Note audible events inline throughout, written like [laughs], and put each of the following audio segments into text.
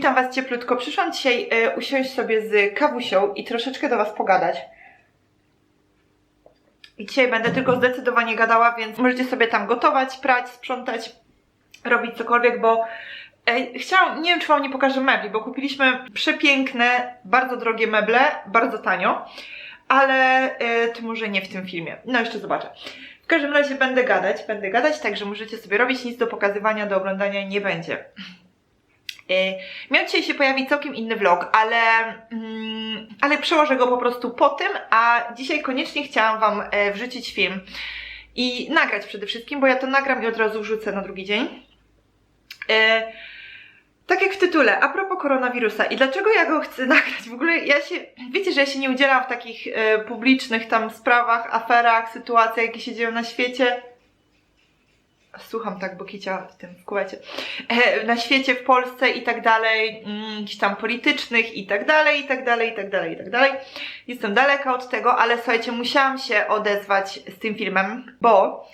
Witam Was cieplutko. Przyszłam dzisiaj e, usiąść sobie z kawusią i troszeczkę do Was pogadać. I dzisiaj będę tylko zdecydowanie gadała, więc możecie sobie tam gotować, prać, sprzątać, robić cokolwiek, bo e, chciałam, nie wiem czy Wam nie pokażę mebli, bo kupiliśmy przepiękne, bardzo drogie meble, bardzo tanio, ale e, to może nie w tym filmie. No jeszcze zobaczę. W każdym razie będę gadać, będę gadać, także możecie sobie robić, nic do pokazywania, do oglądania nie będzie. E, Miał dzisiaj się pojawić całkiem inny vlog, ale, mm, ale przełożę go po prostu po tym, a dzisiaj koniecznie chciałam Wam e, wrzucić film i nagrać przede wszystkim, bo ja to nagram i od razu wrzucę na drugi dzień. E, tak jak w tytule, a propos koronawirusa i dlaczego ja go chcę [laughs] nagrać? W ogóle ja się, wiecie, że ja się nie udzielam w takich e, publicznych tam sprawach, aferach, sytuacjach, jakie się dzieją na świecie. Słucham tak, bo kicia w tym w kuwecie. E, na świecie, w Polsce i tak dalej, mm, jakichś tam politycznych i tak dalej, i tak dalej, i tak dalej, i tak dalej. Jestem daleka od tego, ale słuchajcie, musiałam się odezwać z tym filmem, bo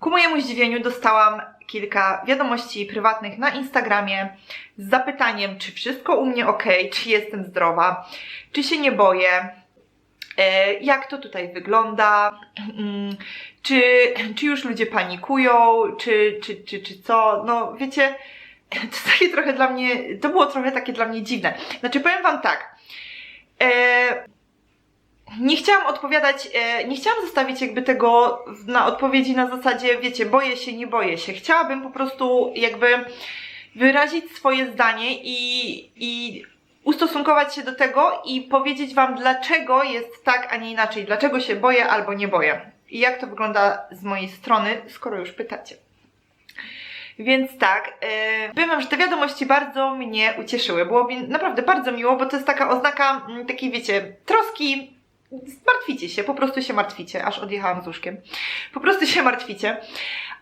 ku mojemu zdziwieniu dostałam kilka wiadomości prywatnych na Instagramie z zapytaniem, czy wszystko u mnie ok, czy jestem zdrowa, czy się nie boję, jak to tutaj wygląda, mm, czy, czy już ludzie panikują, czy, czy, czy, czy co, no wiecie, [laughs] to takie trochę dla mnie, to było trochę takie dla mnie dziwne. Znaczy powiem wam tak, e, nie chciałam odpowiadać, e, nie chciałam zostawić jakby tego na odpowiedzi na zasadzie, wiecie, boję się, nie boję się. Chciałabym po prostu jakby wyrazić swoje zdanie i, i ustosunkować się do tego i powiedzieć Wam, dlaczego jest tak, a nie inaczej. Dlaczego się boję albo nie boję. I jak to wygląda z mojej strony, skoro już pytacie. Więc tak, yy, powiem wam, że te wiadomości bardzo mnie ucieszyły. Było mi naprawdę bardzo miło, bo to jest taka oznaka mm, takiej, wiecie, troski. Martwicie się, po prostu się martwicie, aż odjechałam z łóżkiem. Po prostu się martwicie,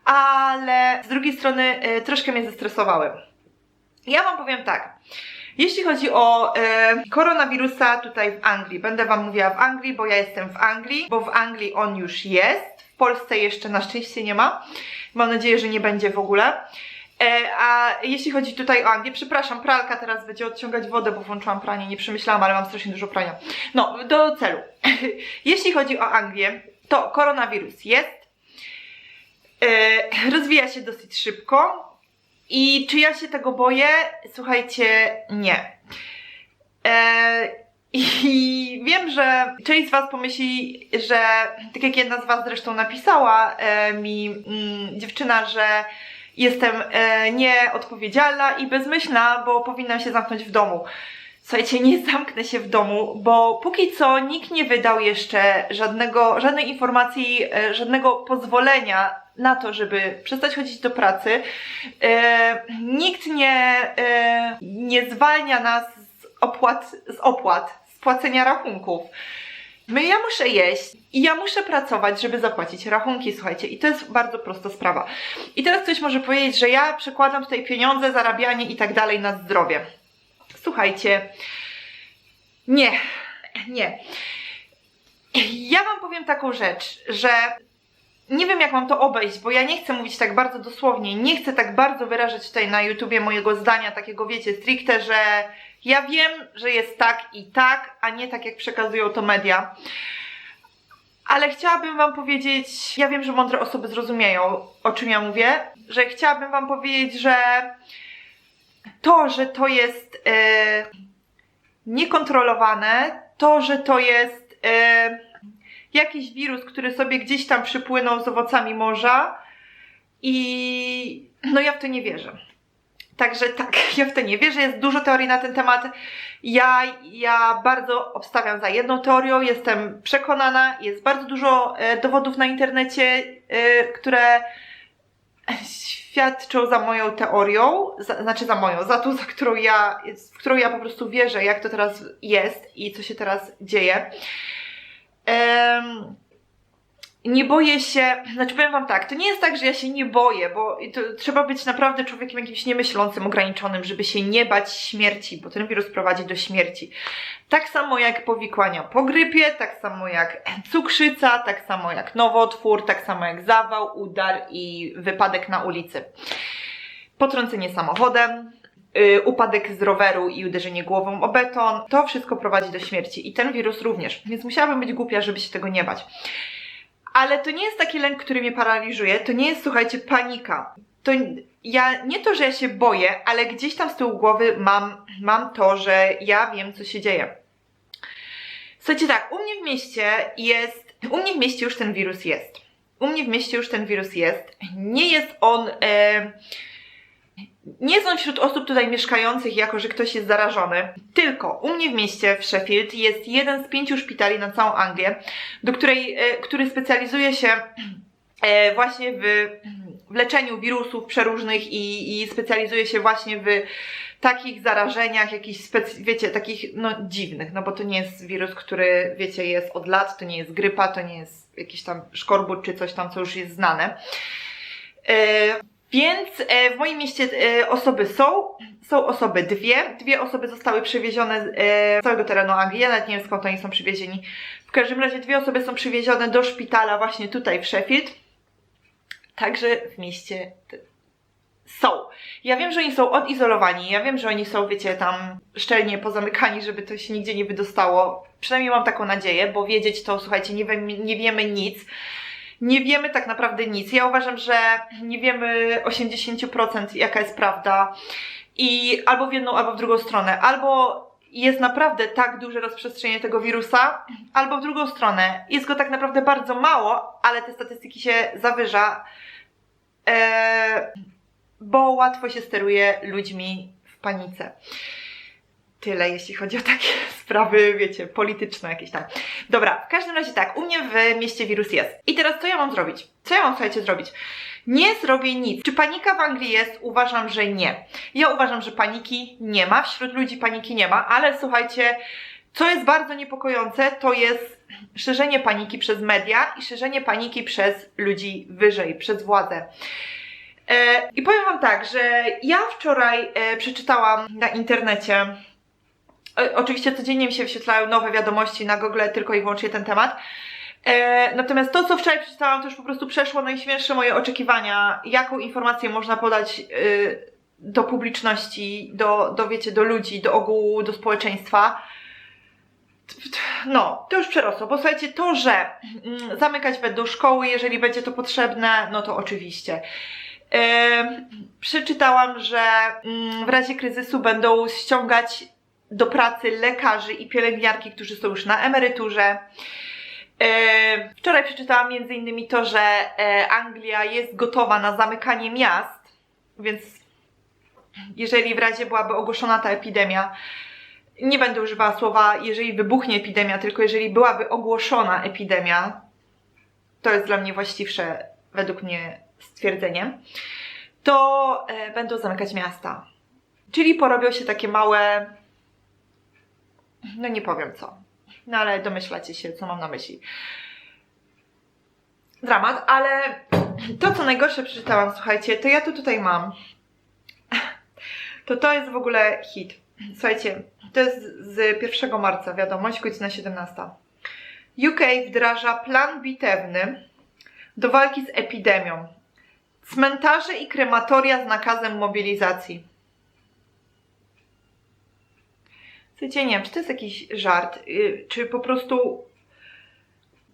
ale z drugiej strony yy, troszkę mnie zestresowały. Ja wam powiem tak. Jeśli chodzi o e, koronawirusa tutaj w Anglii, będę Wam mówiła w Anglii, bo ja jestem w Anglii, bo w Anglii on już jest, w Polsce jeszcze na szczęście nie ma. Mam nadzieję, że nie będzie w ogóle. E, a jeśli chodzi tutaj o Anglię, przepraszam, pralka teraz będzie odciągać wodę, bo włączyłam pranie, nie przemyślałam, ale mam strasznie dużo prania. No, do celu. [laughs] jeśli chodzi o Anglię, to koronawirus jest, e, rozwija się dosyć szybko, i czy ja się tego boję? Słuchajcie, nie. E, [laughs] I wiem, że część z Was pomyśli, że tak jak jedna z Was zresztą napisała e, mi mm, dziewczyna, że jestem e, nieodpowiedzialna i bezmyślna, bo powinnam się zamknąć w domu. Słuchajcie, nie [laughs] zamknę się w domu, bo póki co nikt nie wydał jeszcze żadnego, żadnej informacji, e, żadnego pozwolenia na to, żeby przestać chodzić do pracy. E, nikt nie, e, nie zwalnia nas z opłat, z opłat, z płacenia rachunków. My, ja muszę jeść i ja muszę pracować, żeby zapłacić rachunki, słuchajcie. I to jest bardzo prosta sprawa. I teraz ktoś może powiedzieć, że ja przekładam tutaj pieniądze, zarabianie i tak dalej na zdrowie. Słuchajcie, nie, nie. Ja Wam powiem taką rzecz, że nie wiem jak mam to obejść, bo ja nie chcę mówić tak bardzo dosłownie, nie chcę tak bardzo wyrażać tutaj na YouTubie mojego zdania, takiego wiecie, stricte, że ja wiem, że jest tak i tak, a nie tak jak przekazują to media. Ale chciałabym Wam powiedzieć, ja wiem, że mądre osoby zrozumieją, o czym ja mówię, że chciałabym Wam powiedzieć, że to, że to jest e, niekontrolowane, to, że to jest e, jakiś wirus, który sobie gdzieś tam przypłynął z owocami morza i no ja w to nie wierzę. Także tak, [laughs] ja w to nie wierzę, jest dużo teorii na ten temat. Ja, ja bardzo obstawiam za jedną teorią, jestem przekonana, jest bardzo dużo e, dowodów na internecie, e, które świadczą za moją teorią, za, znaczy za moją, za tą, za którą ja, w którą ja po prostu wierzę, jak to teraz jest i co się teraz dzieje. Nie boję się, znaczy powiem wam tak, to nie jest tak, że ja się nie boję, bo trzeba być naprawdę człowiekiem jakimś niemyślącym, ograniczonym, żeby się nie bać śmierci, bo ten wirus prowadzi do śmierci. Tak samo jak powikłania po grypie, tak samo jak cukrzyca, tak samo jak nowotwór, tak samo jak zawał, udar i wypadek na ulicy. Potrącenie samochodem, upadek z roweru i uderzenie głową o beton. To wszystko prowadzi do śmierci i ten wirus również. Więc musiałabym być głupia, żeby się tego nie bać. Ale to nie jest taki lęk, który mnie paraliżuje. To nie jest, słuchajcie, panika. To ja nie to, że ja się boję, ale gdzieś tam z tyłu głowy mam, mam to, że ja wiem, co się dzieje. Słuchajcie, tak, u mnie w mieście jest, u mnie w mieście już ten wirus jest. U mnie w mieście już ten wirus jest. Nie jest on, e, nie on wśród osób tutaj mieszkających jako, że ktoś jest zarażony. Tylko u mnie w mieście, w Sheffield, jest jeden z pięciu szpitali na całą Anglię, do której, e, który specjalizuje się e, właśnie w, w leczeniu wirusów przeróżnych i, i specjalizuje się właśnie w takich zarażeniach, jakichś, specy- wiecie, takich, no, dziwnych, no bo to nie jest wirus, który, wiecie, jest od lat, to nie jest grypa, to nie jest jakiś tam szkorbut czy coś tam, co już jest znane. E, więc e, w moim mieście e, osoby są, są osoby dwie, dwie osoby zostały przywiezione e, z całego terenu Anglii, ja nawet nie wiem skąd oni są przywiezieni. W każdym razie dwie osoby są przywiezione do szpitala właśnie tutaj w Sheffield, także w mieście są. Ja wiem, że oni są odizolowani, ja wiem, że oni są, wiecie, tam szczelnie pozamykani, żeby to się nigdzie nie wydostało. Przynajmniej mam taką nadzieję, bo wiedzieć to, słuchajcie, nie, wiem, nie wiemy nic. Nie wiemy tak naprawdę nic. Ja uważam, że nie wiemy 80% jaka jest prawda. I albo w jedną, albo w drugą stronę. Albo jest naprawdę tak duże rozprzestrzenienie tego wirusa, albo w drugą stronę. Jest go tak naprawdę bardzo mało, ale te statystyki się zawyża. Eee, bo łatwo się steruje ludźmi w panice. Tyle, jeśli chodzi o takie [laughs] sprawy, wiecie, polityczne jakieś tam. Dobra, w każdym razie tak, u mnie w mieście wirus jest. I teraz co ja mam zrobić? Co ja mam, słuchajcie, zrobić? Nie zrobię nic. Czy panika w Anglii jest? Uważam, że nie. Ja uważam, że paniki nie ma, wśród ludzi paniki nie ma, ale słuchajcie, co jest bardzo niepokojące, to jest szerzenie paniki przez media i szerzenie paniki przez ludzi wyżej, przez władzę. E, I powiem Wam tak, że ja wczoraj e, przeczytałam na internecie, oczywiście codziennie mi się wyświetlają nowe wiadomości na Google tylko i wyłącznie ten temat. E, natomiast to, co wczoraj przeczytałam, to już po prostu przeszło najśmielsze moje oczekiwania, jaką informację można podać e, do publiczności, do, do, wiecie, do ludzi, do ogółu, do społeczeństwa. No, to już przerosło, bo słuchajcie, to, że mm, zamykać będą szkoły, jeżeli będzie to potrzebne, no to oczywiście. Em, przeczytałam, że mm, w razie kryzysu będą ściągać do pracy lekarzy i pielęgniarki, którzy są już na emeryturze. E, Wczoraj przeczytałam innymi to, że e, Anglia jest gotowa na zamykanie miast, więc jeżeli w razie byłaby ogłoszona ta epidemia, nie będę używała słowa, jeżeli wybuchnie epidemia, tylko jeżeli byłaby ogłoszona epidemia, to jest dla mnie właściwsze, według mnie, stwierdzeniem, to e, będą zamykać miasta. Czyli porobią się takie małe. No nie powiem co. No ale domyślacie się, co mam na myśli. Dramat, ale to co najgorsze przeczytałam, słuchajcie, to ja to tutaj mam. To to jest w ogóle hit. Słuchajcie, to jest z 1 marca, wiadomość, godzina 17. UK wdraża plan bitewny do walki z epidemią. Cmentarze i krematoria z nakazem mobilizacji. Słuchajcie, nie wiem, czy to jest jakiś żart, yy, czy po prostu...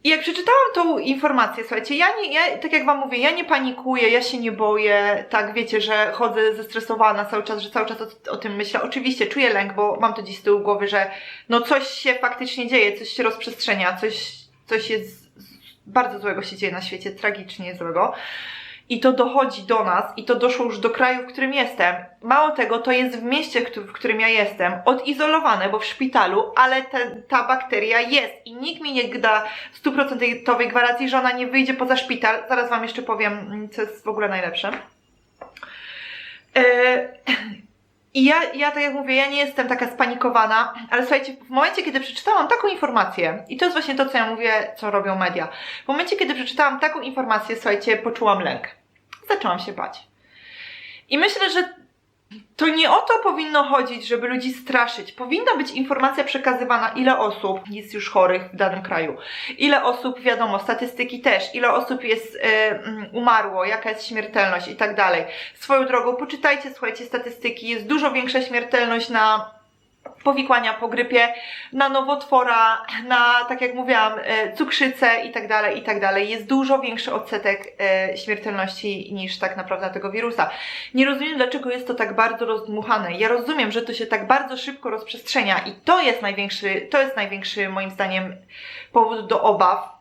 I jak przeczytałam tą informację, słuchajcie, ja nie, ja, tak jak wam mówię, ja nie panikuję, ja się nie boję, tak wiecie, że chodzę zestresowana cały czas, że cały czas o, o tym myślę. Oczywiście czuję lęk, bo mam to dziś z tyłu głowy, że no coś się faktycznie dzieje, coś się rozprzestrzenia, coś, coś jest bardzo złego się dzieje na świecie, tragicznie złego. I to dochodzi do nas, i to doszło już do kraju, w którym jestem. Mało tego, to jest w mieście, w którym ja jestem, odizolowane, bo w szpitalu, ale te, ta bakteria jest i nikt mi nie da stuprocentowej gwarancji, że ona nie wyjdzie poza szpital. Zaraz Wam jeszcze powiem, mm, co jest w ogóle najlepsze. E, I ja, ja, tak jak mówię, ja nie jestem taka spanikowana, ale słuchajcie, w momencie, kiedy przeczytałam taką informację, i to jest właśnie to, co ja mówię, co robią media. W momencie, kiedy przeczytałam taką informację, słuchajcie, poczułam lęk. Zaczęłam się bać. I myślę, że To nie o to powinno chodzić, żeby ludzi straszyć. Powinna być informacja przekazywana, ile osób jest już chorych w danym kraju. Ile osób, wiadomo, statystyki też, ile osób jest mm, umarło, jaka jest śmiertelność i tak dalej. Swoją drogą, poczytajcie, słuchajcie, statystyki. Jest dużo większa śmiertelność na powikłania po grypie, na nowotwora, na, tak jak mówiłam, e, cukrzycę i tak dalej, i tak. Jest dużo większy odsetek e, śmiertelności niż tak naprawdę tego wirusa. Nie rozumiem, dlaczego jest to tak bardzo rozdmuchane. Ja rozumiem, że to się tak bardzo szybko rozprzestrzenia i to jest największy, to jest największy moim zdaniem powód do obaw.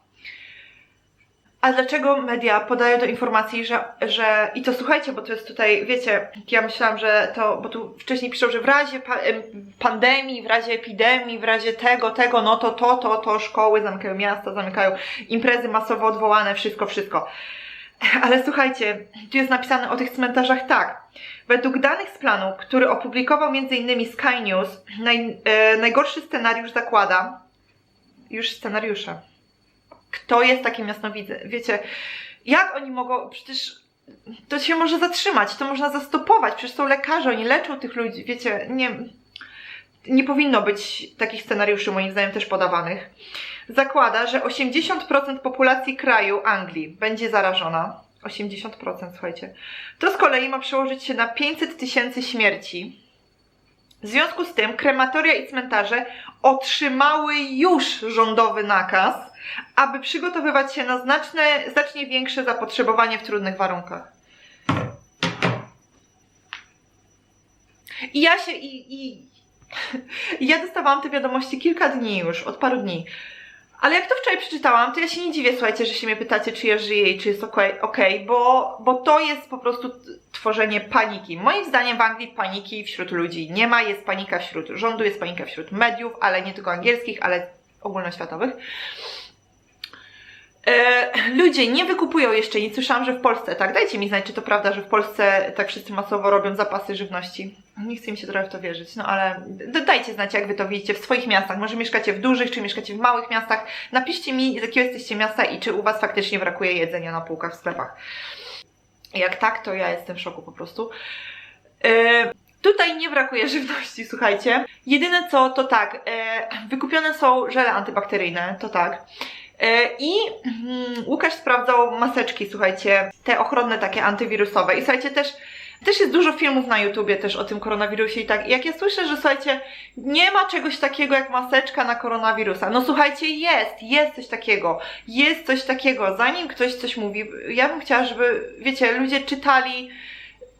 A dlaczego media podają do informacji, że, że i to słuchajcie, bo to jest tutaj, wiecie, ja myślałam, że to, bo tu wcześniej piszą, że w razie pa, em, pandemii, w razie epidemii, w razie tego, tego, no to, to, to, to, szkoły zamykają miasta, zamykają imprezy masowo odwołane, wszystko, wszystko. Ale słuchajcie, tu jest napisane o tych cmentarzach tak. Według danych z planu, który opublikował m.in. Sky News, naj, e, najgorszy scenariusz zakłada, już scenariusze, kto jest takim jasnowidzem. Wiecie, jak oni mogą, przecież to się może zatrzymać, to można zastopować, przecież są lekarze, oni leczą tych ludzi, wiecie, nie, nie powinno być takich scenariuszy moim zdaniem też podawanych. Zakłada, że 80% populacji kraju Anglii będzie zarażona. 80%, słuchajcie. To z kolei ma przełożyć się na 500 tysięcy śmierci. W związku z tym krematoria i cmentarze otrzymały już rządowy nakaz, aby przygotowywać się na znaczne, znacznie większe zapotrzebowanie w trudnych warunkach. I ja się i, [laughs] i ja dostawałam te wiadomości kilka dni już, od paru dni. Ale jak to wczoraj przeczytałam, to ja się nie dziwię, słuchajcie, że się mnie pytacie, czy ja żyję i czy jest okej, okay, bo, bo to jest po prostu tworzenie paniki. Moim zdaniem w Anglii paniki wśród ludzi nie ma, jest panika wśród rządu, jest panika wśród mediów, ale nie tylko angielskich, ale ogólnoświatowych. E, ludzie nie wykupują jeszcze nic. Słyszałam, że w Polsce, tak, dajcie mi znać, czy to prawda, że w Polsce tak wszyscy masowo robią zapasy żywności. Nie chce mi się trochę w to wierzyć, no ale dajcie znać, jak wy to widzicie w swoich miastach. Może mieszkacie w dużych, czy mieszkacie w małych miastach. Napiszcie mi, z jakiego jesteście miasta i czy u was faktycznie brakuje jedzenia na półkach w sklepach. Jak tak, to ja jestem w szoku po prostu. E, Tutaj nie brakuje żywności, słuchajcie. Jedyne co, to tak, e, wykupione są żele antybakteryjne, to tak. E, I mm, Łukasz sprawdzał maseczki, słuchajcie, te ochronne takie antywirusowe. I słuchajcie, też, też jest dużo filmów na YouTubie też o tym koronawirusie i tak. Jak ja słyszę, że słuchajcie, nie ma czegoś takiego jak maseczka na koronawirusa. No słuchajcie, jest, jest coś takiego. Jest coś takiego. Zanim ktoś coś mówi, ja bym chciała, żeby, wiecie, ludzie czytali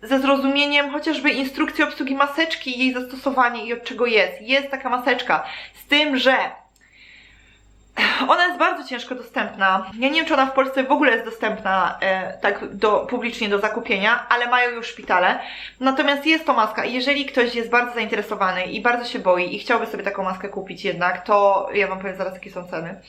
ze zrozumieniem chociażby instrukcji obsługi maseczki, jej zastosowanie i od czego jest. Jest taka maseczka. Z tym, że ona jest bardzo ciężko dostępna. Ja nie wiem, czy ona w Polsce w ogóle jest dostępna e, tak do, publicznie do zakupienia, ale mają już szpitale. Natomiast jest to maska i jeżeli ktoś jest bardzo zainteresowany i bardzo się boi i chciałby sobie taką maskę kupić jednak, to ja Wam powiem zaraz, jakie są ceny.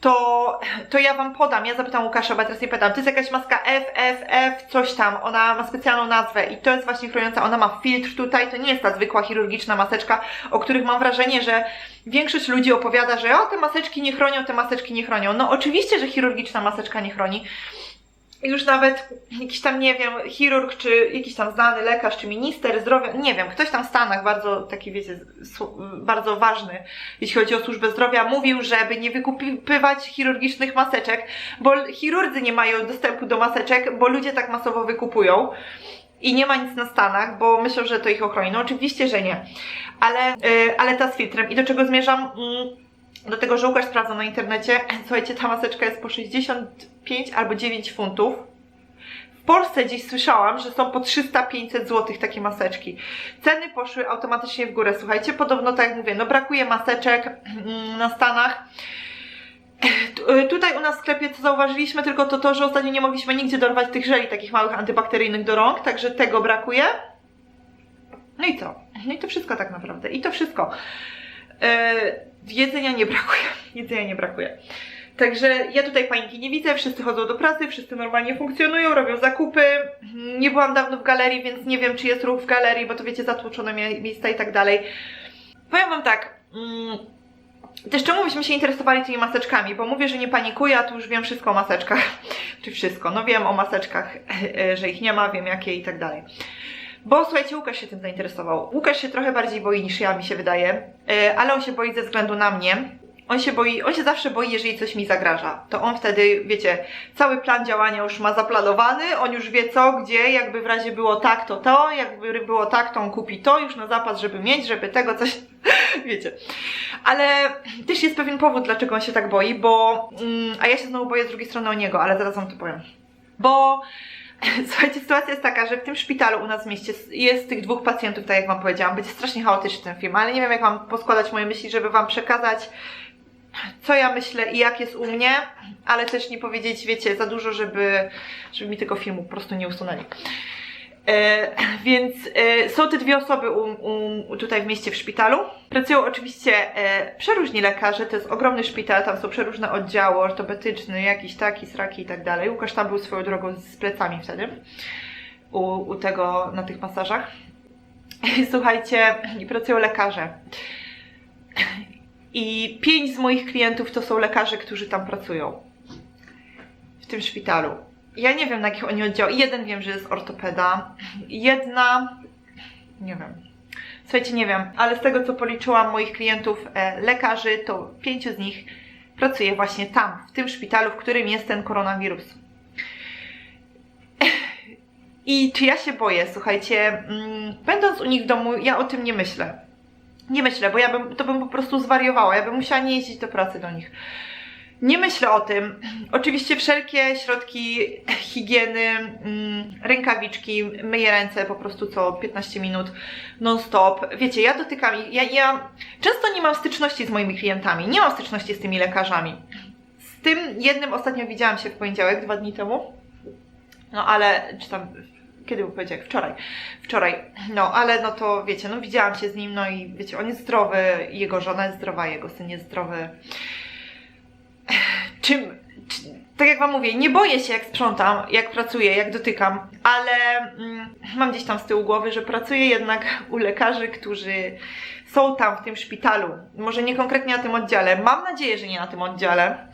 To, to ja Wam podam, ja zapytam Łukasza, bo ja teraz nie pytam, to jest jakaś maska FFF, coś tam, ona ma specjalną nazwę i to jest właśnie chroniąca, ona ma filtr tutaj, to nie jest ta zwykła chirurgiczna maseczka, o których mam wrażenie, że większość ludzi opowiada, że o, te maseczki nie chronią, te maseczki nie chronią. No oczywiście, że chirurgiczna maseczka nie chroni. Już nawet jakiś tam, nie wiem, chirurg, czy jakiś tam znany lekarz, czy minister zdrowia, nie wiem, ktoś tam w Stanach, bardzo taki, wiecie, bardzo ważny, jeśli chodzi o służbę zdrowia, mówił, żeby nie wykupywać chirurgicznych maseczek, bo chirurdzy nie mają dostępu do maseczek, bo ludzie tak masowo wykupują. I nie ma nic na Stanach, bo myślą, że to ich ochroni. No oczywiście, że nie. Ale, yy, ale ta z filtrem. I do czego zmierzam? Mm, do tego, że Łukasz sprawdzał na internecie. [laughs] Słuchajcie, ta maseczka jest po 65 albo 9 funtów. W Polsce dziś słyszałam, że są po 300-500 zł takie maseczki. Ceny poszły automatycznie w górę. Słuchajcie, podobno tak jak mówię, no brakuje maseczek mm, na Stanach. Y, Tutaj u nas w sklepie co zauważyliśmy tylko to to, że ostatnio nie mogliśmy nigdzie dorwać tych żeli takich małych antybakteryjnych do rąk, także tego brakuje. No i co? No i to wszystko tak naprawdę. I to wszystko. Yy, jedzenia nie brakuje. [laughs] Jedzenia nie brakuje. Także ja tutaj paniki nie widzę, wszyscy chodzą do pracy, wszyscy normalnie funkcjonują, robią zakupy. Nie byłam dawno w galerii, więc nie wiem, czy jest ruch w galerii, bo to wiecie, zatłoczone mie- miejsca i tak dalej. Powiem wam tak, mm, też czemu byśmy się interesowali tymi maseczkami, bo mówię, że nie panikuję, a tu już wiem wszystko o maseczkach. [laughs] Czy wszystko, no wiem o maseczkach, [laughs] że ich nie ma, wiem jakie i tak dalej. Bo słuchajcie, Łukasz się tym zainteresował. Łukasz się trochę bardziej boi niż ja, mi się wydaje, e, ale on się boi ze względu na mnie. On się boi, on się zawsze boi, jeżeli coś mi zagraża. To on wtedy, wiecie, cały plan działania już ma zaplanowany, on już wie co, gdzie, jakby w razie było tak, to to, jakby było tak, to on kupi to już na zapas, żeby mieć, żeby tego coś, [laughs] wiecie. Ale też jest pewien powód, dlaczego on się tak boi, bo, mm, a ja się znowu boję z drugiej strony o niego, ale zaraz wam to powiem. Bo [laughs] Słuchajcie, sytuacja jest taka, że w tym szpitalu u nas w mieście jest tych dwóch pacjentów, tak jak Wam powiedziałam. Będzie strasznie chaotyczny ten film, ale nie wiem, jak Wam poskładać moje myśli, żeby Wam przekazać, co ja myślę i jak jest u mnie, ale też nie powiedzieć, wiecie, za dużo, żeby, żeby mi tego filmu po prostu nie usunęli. E, [laughs] więc e, są te dwie osoby u, u, tutaj w mieście w szpitalu. Pracują oczywiście e, przeróżni lekarze, to jest ogromny szpital, tam są przeróżne oddziały, ortopedyczny, jakiś taki, sraki i tak dalej. Łukasz tam był swoją drogą z plecami wtedy, u, u tego, na tych masażach. [laughs] Słuchajcie, i pracują lekarze. I pięć z moich klientów to są lekarze, którzy tam pracują. W tym szpitalu. Ja nie wiem, na jakich oni oddział. Jeden wiem, że jest ortopeda. Jedna. Nie wiem. Słuchajcie, nie wiem, ale z tego co policzyłam moich klientów e, lekarzy, to pięciu z nich pracuje właśnie tam, w tym szpitalu, w którym jest ten koronawirus. I czy ja się boję? Słuchajcie, mm, będąc u nich w domu, ja o tym nie myślę. Nie myślę, bo ja bym, to bym po prostu zwariowała. Ja bym musiała nie jeździć do pracy do nich. Nie myślę o tym. Oczywiście wszelkie środki higieny, mm, rękawiczki, myję ręce po prostu co 15 minut non-stop. Wiecie, ja dotykam, ja, ja często nie mam styczności z moimi klientami, nie mam styczności z tymi lekarzami. Z tym jednym ostatnio widziałam się w poniedziałek, dwa dni temu. No ale, czy tam, kiedy był poniedziałek? Wczoraj. Wczoraj. No, ale no to wiecie, no widziałam się z nim, no i wiecie, on jest zdrowy, jego żona jest zdrowa, jego syn jest zdrowy czym, czy, tak jak Wam mówię, nie boję się jak sprzątam, jak pracuję, jak dotykam, ale mm, mam gdzieś tam z tyłu głowy, że pracuję jednak u lekarzy, którzy są tam w tym szpitalu. Może nie konkretnie na tym oddziale, mam nadzieję, że nie na tym oddziale,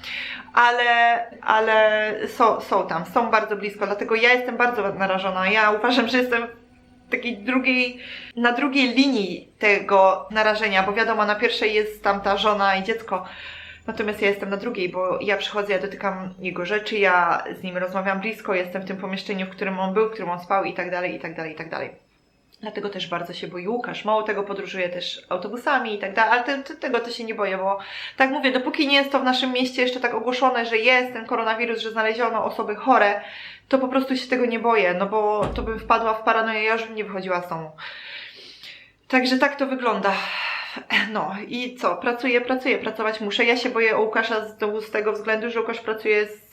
ale, ale są, są tam, są bardzo blisko, dlatego ja jestem bardzo narażona. Ja uważam, że jestem takiej drugiej, na drugiej linii tego narażenia, bo wiadomo, na pierwszej jest tam ta żona i dziecko, Natomiast ja jestem na drugiej, bo ja przychodzę, ja dotykam jego rzeczy, ja z nim rozmawiam blisko, jestem w tym pomieszczeniu, w którym on był, w którym on spał i tak dalej, i tak dalej, i tak dalej. Dlatego też bardzo się boi Łukasz. Mało tego podróżuje też autobusami i tak dalej, ale te, te, tego to się nie boję, bo tak mówię, dopóki nie jest to w naszym mieście jeszcze tak ogłoszone, że jest ten koronawirus, że znaleziono osoby chore, to po prostu się tego nie boję, no bo to bym wpadła w paranoję, ja już bym nie wychodziła z domu. Także tak to wygląda. [laughs] No i co? Pracuję, pracuję, pracować muszę. Ja się boję o Łukasza z, z tego względu, że Łukasz pracuje z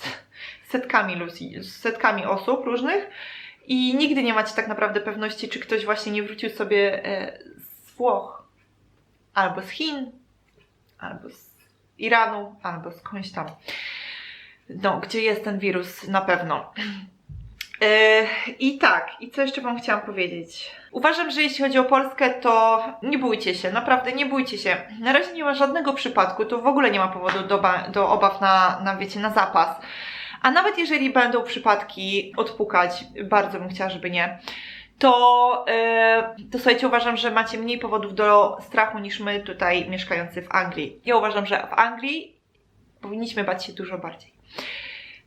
setkami ludzi, z setkami osób różnych i nigdy nie macie tak naprawdę pewności, czy ktoś właśnie nie wrócił sobie e, z Włoch, albo z Chin, albo z Iranu, albo skądś tam. No, gdzie jest ten wirus na pewno. E, I tak, i co jeszcze Wam chciałam powiedzieć? Uważam, że jeśli chodzi o Polskę, to nie bójcie się, naprawdę nie bójcie się. Na razie nie ma żadnego przypadku, to w ogóle nie ma powodu do, do obaw na, na, wiecie, na zapas. A nawet jeżeli będą przypadki odpukać, bardzo bym chciała, żeby nie, to, yy, to słuchajcie, uważam, że macie mniej powodów do strachu niż my tutaj mieszkający w Anglii. Ja uważam, że w Anglii powinniśmy bać się dużo bardziej.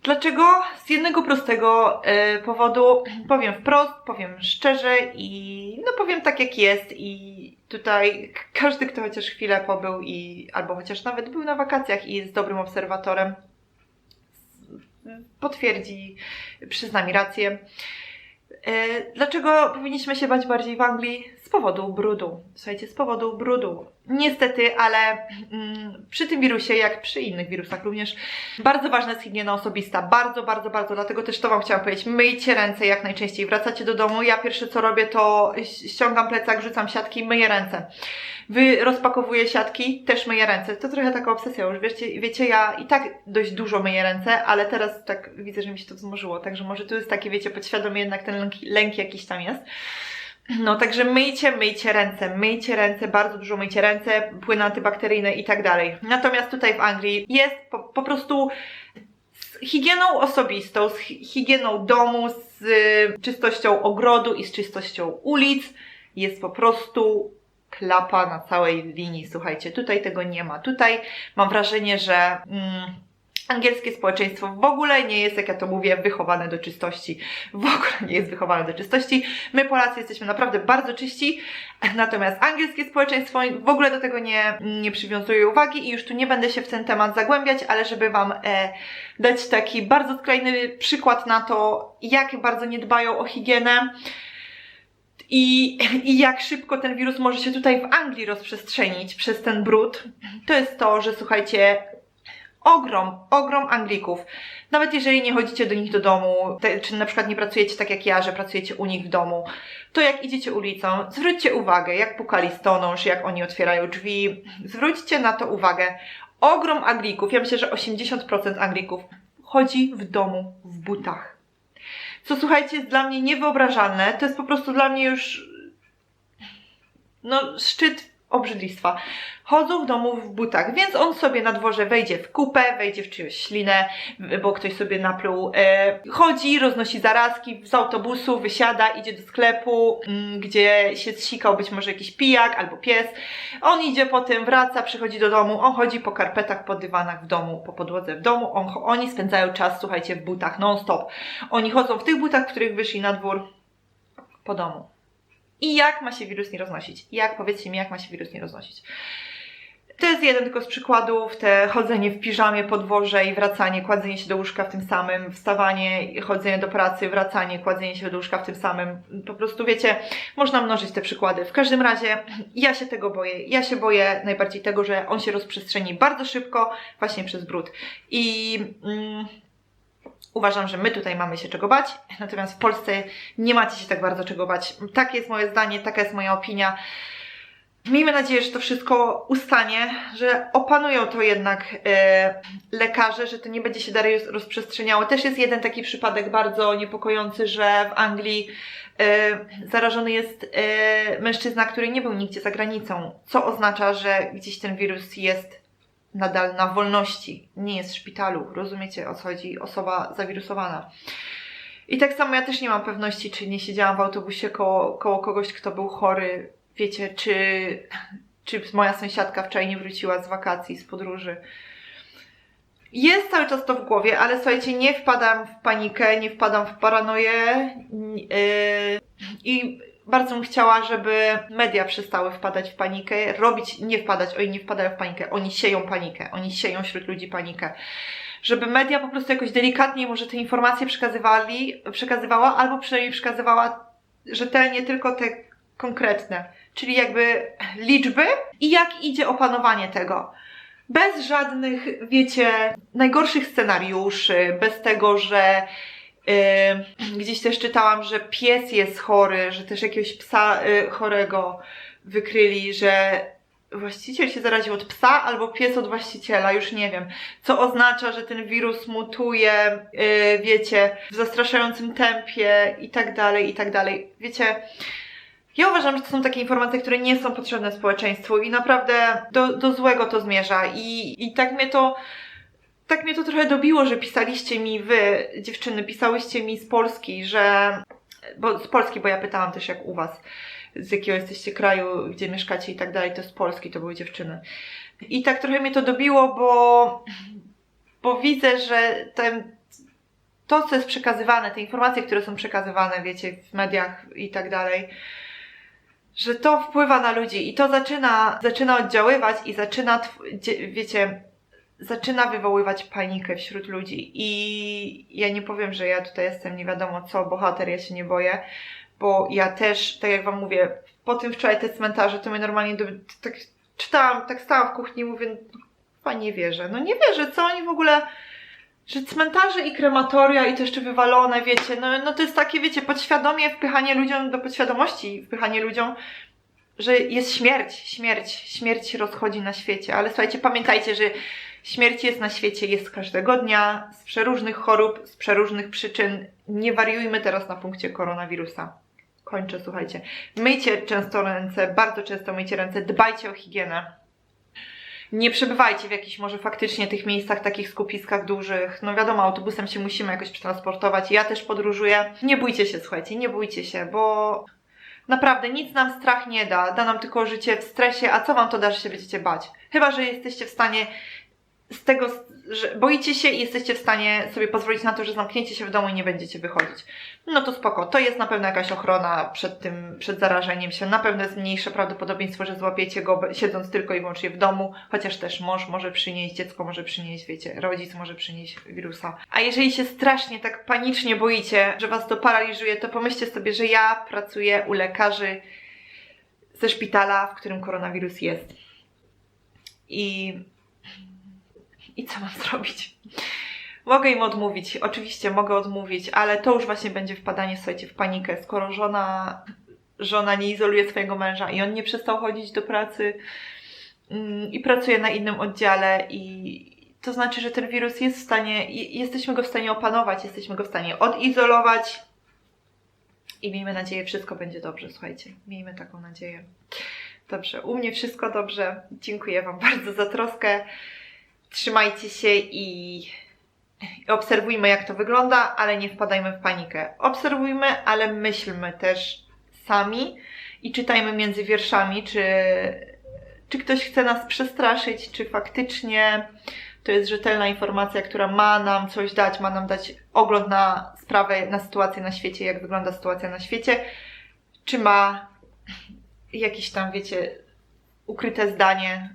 Dlaczego? Z jednego prostego y, powodu, powiem wprost, powiem szczerze i no powiem tak jak jest i tutaj każdy, kto chociaż chwilę pobył i albo chociaż nawet był na wakacjach i jest dobrym obserwatorem, potwierdzi, przyzna mi rację. Y, dlaczego powinniśmy się bać bardziej w Anglii? Z powodu brudu. Słuchajcie, z powodu brudu. Niestety, ale mm, przy tym wirusie, jak przy innych wirusach również, bardzo ważna jest higiena osobista. Bardzo, bardzo, bardzo. Dlatego też to Wam chciałam powiedzieć. Myjcie ręce jak najczęściej. Wracacie do domu. Ja pierwsze co robię, to ściągam plecak, rzucam siatki, myję ręce. Wy rozpakowuję siatki, też myję ręce. To trochę taka obsesja już. Wiecie, wiecie, ja i tak dość dużo myję ręce, ale teraz tak widzę, że mi się to wzmożyło. Także może tu jest takie, wiecie, podświadomie jednak ten lęk, lęk jakiś tam jest. No, także myjcie, myjcie ręce, myjcie ręce, bardzo dużo myjcie ręce, płyny antybakteryjne i tak dalej. Natomiast tutaj w Anglii jest po, po prostu z higieną osobistą, z higieną domu, z y, czystością ogrodu i z czystością ulic. Jest po prostu klapa na całej linii. Słuchajcie, tutaj tego nie ma. Tutaj mam wrażenie, że mm, angielskie społeczeństwo w ogóle nie jest, jak ja to mówię, wychowane do czystości. W ogóle nie jest wychowane do czystości. My Polacy jesteśmy naprawdę bardzo czyści, natomiast angielskie społeczeństwo w ogóle do tego nie, nie przywiązuje uwagi i już tu nie będę się w ten temat zagłębiać, ale żeby Wam e, dać taki bardzo skrajny przykład na to, jak bardzo nie dbają o higienę, i, I jak szybko ten wirus może się tutaj w Anglii rozprzestrzenić przez ten brud, to jest to, że słuchajcie, ogrom, ogrom Anglików. Nawet jeżeli nie chodzicie do nich do domu, te, czy na przykład nie pracujecie tak jak ja, że pracujecie u nich w domu, to jak idziecie ulicą, zwróćcie uwagę, jak puka listonosz, jak oni otwierają drzwi. Zwróćcie na to uwagę. Ogrom Anglików, ja myślę, że 80% Anglików chodzi w domu w butach co słuchajcie, jest dla mnie niewyobrażalne. To jest po prostu dla mnie już no, szczyt obrzydlistwa. Chodzą w domu w butach, więc on sobie na dworze wejdzie w kupę, wejdzie w czyjąś ślinę, bo ktoś sobie napluł. E, chodzi, roznosi zarazki z autobusu, wysiada, idzie do sklepu, mm, gdzie się zsikał być może jakiś pijak albo pies. On idzie potem, wraca, przychodzi do domu, on chodzi po karpetach, po dywanach w domu, po podłodze w domu. On, oni spędzają czas, słuchajcie, w butach non-stop. Oni chodzą w tych butach, w których wyszli na dwór po domu. I jak ma się wirus nie roznosić? Jak, powiedzcie mi, jak ma się wirus nie roznosić? To jest jeden tylko z przykładów, te chodzenie w piżamie po dworze i wracanie, kładzenie się do łóżka w tym samym, wstawanie, chodzenie do pracy, wracanie, kładzenie się do łóżka w tym samym. Po prostu wiecie, można mnożyć te przykłady. W każdym razie ja się tego boję. Ja się boję najbardziej tego, że on się rozprzestrzeni bardzo szybko właśnie przez brud. I... Mm, Uważam, że my tutaj mamy się czego bać, natomiast w Polsce nie macie się tak bardzo czego bać. Takie jest moje zdanie, taka jest moja opinia. Miejmy nadzieję, że to wszystko ustanie, że opanują to jednak e, lekarze, że to nie będzie się dalej rozprzestrzeniało. Też jest jeden taki przypadek bardzo niepokojący, że w Anglii e, zarażony jest e, mężczyzna, który nie był nigdzie za granicą, co oznacza, że gdzieś ten wirus jest nadal na wolności, nie jest w szpitalu. Rozumiecie o co chodzi? Osoba zawirusowana. I tak samo ja też nie mam pewności, czy nie siedziałam w autobusie koło, koło kogoś, kto był chory. Wiecie, czy, czy moja sąsiadka wczoraj nie wróciła z wakacji, z podróży. Jest cały czas to w głowie, ale słuchajcie, nie wpadam w panikę, nie wpadam w paranoję. Yy, I bardzo bym chciała, żeby media przestały wpadać w panikę, robić, nie wpadać, oni nie wpadają w panikę, oni sieją panikę, oni sieją wśród ludzi panikę. Żeby media po prostu jakoś delikatniej może te informacje przekazywali, przekazywała, albo przynajmniej przekazywała rzetelnie tylko te konkretne, czyli jakby liczby i jak idzie opanowanie tego. Bez żadnych, wiecie, najgorszych scenariuszy, bez tego, że Yy, gdzieś też czytałam, że pies jest chory, że też jakiegoś psa yy, chorego wykryli, że właściciel się zaraził od psa albo pies od właściciela, już nie wiem. Co oznacza, że ten wirus mutuje, yy, wiecie, w zastraszającym tempie i tak dalej, i tak dalej. Wiecie, ja uważam, że to są takie informacje, które nie są potrzebne społeczeństwu i naprawdę do, do złego to zmierza. I, I tak mnie to tak mnie to trochę dobiło, że pisaliście mi wy, dziewczyny, pisałyście mi z Polski, że. Bo z Polski, bo ja pytałam też jak u was, z jakiego jesteście kraju, gdzie mieszkacie i tak dalej, to z Polski to były dziewczyny. I tak trochę mnie to dobiło, bo, bo widzę, że ten, to, co jest przekazywane, te informacje, które są przekazywane, wiecie, w mediach i tak dalej, że to wpływa na ludzi i to zaczyna, zaczyna oddziaływać i zaczyna, wiecie, zaczyna wywoływać panikę wśród ludzi. I ja nie powiem, że ja tutaj jestem nie wiadomo co, bohater, ja się nie boję, bo ja też, tak jak Wam mówię, po tym wczoraj te cmentarze, to my normalnie do, tak czytałam, tak stałam w kuchni i mówię, no, nie wierzę, no nie wierzę, co oni w ogóle że cmentarze i krematoria i to jeszcze wywalone, wiecie, no, no to jest takie, wiecie, podświadomie wpychanie ludziom, do podświadomości wpychanie ludziom, że jest śmierć, śmierć, śmierć rozchodzi na świecie, ale słuchajcie, pamiętajcie, że Śmierć jest na świecie, jest każdego dnia, z przeróżnych chorób, z przeróżnych przyczyn. Nie wariujmy teraz na punkcie koronawirusa. Kończę, słuchajcie. Myjcie często ręce, bardzo często myjcie ręce, dbajcie o higienę. nie przebywajcie w jakichś może faktycznie tych miejscach, takich skupiskach dużych. No wiadomo, autobusem się musimy jakoś przetransportować. Ja też podróżuję. Nie bójcie się, słuchajcie, nie bójcie się, bo naprawdę nic nam strach nie da. Da nam tylko życie w stresie, a co wam to da, że się będziecie bać? Chyba, że jesteście w stanie z tego, że boicie się i jesteście w stanie sobie pozwolić na to, że zamkniecie się w domu i nie będziecie wychodzić. No to spoko, to jest na pewno jakaś ochrona przed tym, przed zarażeniem się. Na pewno jest mniejsze prawdopodobieństwo, że złapiecie go siedząc tylko i wyłącznie w domu, chociaż też mąż może przynieść, dziecko może przynieść, wiecie, rodzic może przynieść wirusa. A jeżeli się strasznie tak panicznie boicie, że was to paraliżuje, to pomyślcie sobie, że ja pracuję u lekarzy ze szpitala, w którym koronawirus jest. I i co mam zrobić? Mogę im odmówić, oczywiście mogę odmówić, ale to już właśnie będzie wpadanie, słuchajcie, w panikę. Skoro żona, żona nie izoluje swojego męża i on nie przestał chodzić do pracy mm, i pracuje na innym oddziale i to znaczy, że ten wirus jest w stanie, jesteśmy go w stanie opanować, jesteśmy go w stanie odizolować i miejmy nadzieję, wszystko będzie dobrze, słuchajcie. Miejmy taką nadzieję. Dobrze, u mnie wszystko dobrze. Dziękuję Wam [laughs] bardzo za troskę trzymajcie się i obserwujmy, jak to wygląda, ale nie wpadajmy w panikę. Obserwujmy, ale myślmy też sami i czytajmy między wierszami, czy, czy ktoś chce nas przestraszyć, czy faktycznie to jest rzetelna informacja, która ma nam coś dać, ma nam dać ogląd na sprawę, na sytuację na świecie, jak wygląda sytuacja na świecie, czy ma jakieś tam, wiecie, ukryte zdanie,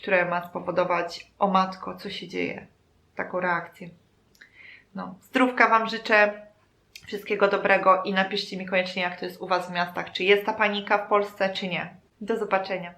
które ma spowodować, o matko, co się dzieje, taką reakcję. No, zdrówka Wam życzę, wszystkiego dobrego i napiszcie mi koniecznie, jak to jest u Was w miastach, czy jest ta panika w Polsce, czy nie. Do zobaczenia.